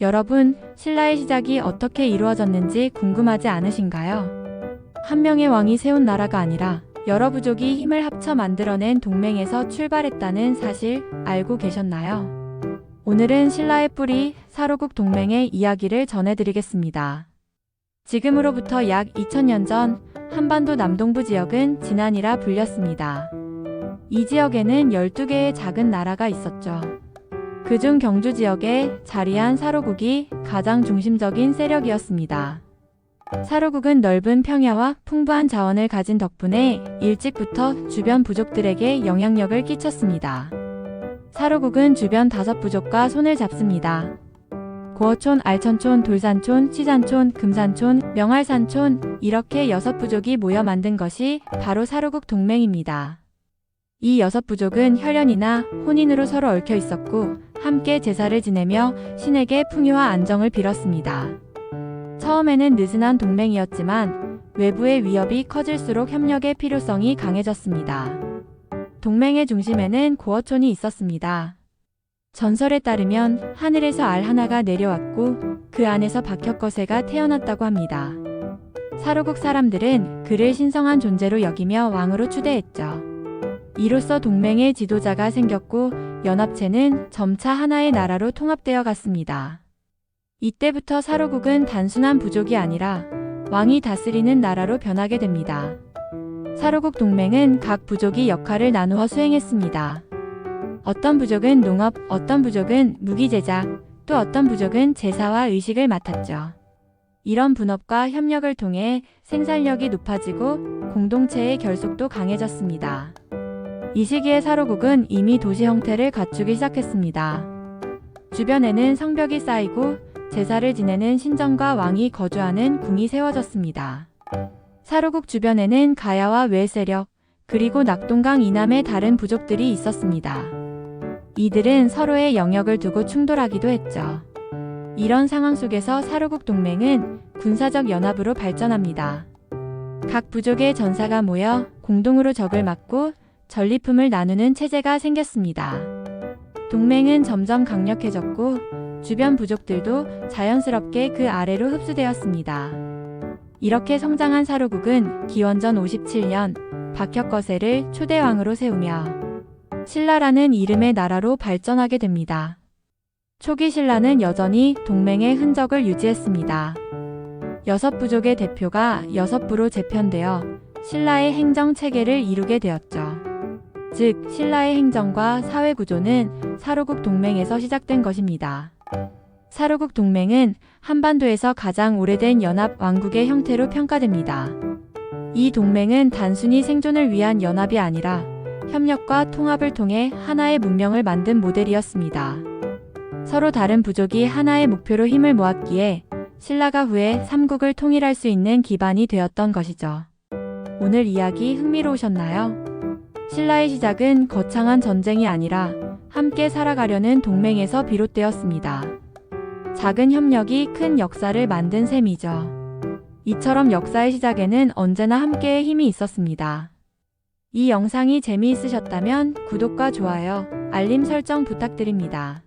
여러분, 신라의 시작이 어떻게 이루어졌는지 궁금하지 않으신가요? 한 명의 왕이 세운 나라가 아니라 여러 부족이 힘을 합쳐 만들어낸 동맹에서 출발했다는 사실 알고 계셨나요? 오늘은 신라의 뿌리 사로국 동맹의 이야기를 전해드리겠습니다. 지금으로부터 약 2000년 전 한반도 남동부 지역은 진안이라 불렸습니다. 이 지역에는 12개의 작은 나라가 있었죠. 그중 경주 지역에 자리한 사로국이 가장 중심적인 세력이었습니다. 사로국은 넓은 평야와 풍부한 자원을 가진 덕분에 일찍부터 주변 부족들에게 영향력을 끼쳤습니다. 사로국은 주변 다섯 부족과 손을 잡습니다. 고어촌, 알천촌, 돌산촌, 시산촌, 금산촌, 명할산촌 이렇게 여섯 부족이 모여 만든 것이 바로 사로국 동맹입니다. 이 여섯 부족은 혈연이나 혼인으로 서로 얽혀 있었고 함께 제사를 지내며 신에게 풍요와 안정을 빌었습니다. 처음에는 느슨한 동맹이었지만 외부의 위협이 커질수록 협력의 필요성이 강해졌습니다. 동맹의 중심에는 고어촌이 있었습니다. 전설에 따르면 하늘에서 알 하나가 내려왔고 그 안에서 박혁거세가 태어났다고 합니다. 사로국 사람들은 그를 신성한 존재로 여기며 왕으로 추대했죠. 이로써 동맹의 지도자가 생겼고 연합체는 점차 하나의 나라로 통합되어 갔습니다. 이때부터 사로국은 단순한 부족이 아니라 왕이 다스리는 나라로 변하게 됩니다. 사로국 동맹은 각 부족이 역할을 나누어 수행했습니다. 어떤 부족은 농업, 어떤 부족은 무기 제작, 또 어떤 부족은 제사와 의식을 맡았죠. 이런 분업과 협력을 통해 생산력이 높아지고 공동체의 결속도 강해졌습니다. 이 시기에 사로국은 이미 도시 형태를 갖추기 시작했습니다. 주변에는 성벽이 쌓이고 제사를 지내는 신정과 왕이 거주하는 궁이 세워졌습니다. 사로국 주변에는 가야와 외세력, 그리고 낙동강 이남의 다른 부족들이 있었습니다. 이들은 서로의 영역을 두고 충돌하기도 했죠. 이런 상황 속에서 사로국 동맹은 군사적 연합으로 발전합니다. 각 부족의 전사가 모여 공동으로 적을 막고 전리품을 나누는 체제가 생겼습니다. 동맹은 점점 강력해졌고 주변 부족들도 자연스럽게 그 아래로 흡수되었습니다. 이렇게 성장한 사로국은 기원전 57년 박혁거세를 초대왕으로 세우며 신라라는 이름의 나라로 발전하게 됩니다. 초기 신라는 여전히 동맹의 흔적을 유지했습니다. 여섯 부족의 대표가 여섯 부로 재편되어 신라의 행정 체계를 이루게 되었죠. 즉, 신라의 행정과 사회 구조는 사로국 동맹에서 시작된 것입니다. 사로국 동맹은 한반도에서 가장 오래된 연합 왕국의 형태로 평가됩니다. 이 동맹은 단순히 생존을 위한 연합이 아니라 협력과 통합을 통해 하나의 문명을 만든 모델이었습니다. 서로 다른 부족이 하나의 목표로 힘을 모았기에 신라가 후에 삼국을 통일할 수 있는 기반이 되었던 것이죠. 오늘 이야기 흥미로우셨나요? 신라의 시작은 거창한 전쟁이 아니라 함께 살아가려는 동맹에서 비롯되었습니다. 작은 협력이 큰 역사를 만든 셈이죠. 이처럼 역사의 시작에는 언제나 함께의 힘이 있었습니다. 이 영상이 재미있으셨다면 구독과 좋아요, 알림 설정 부탁드립니다.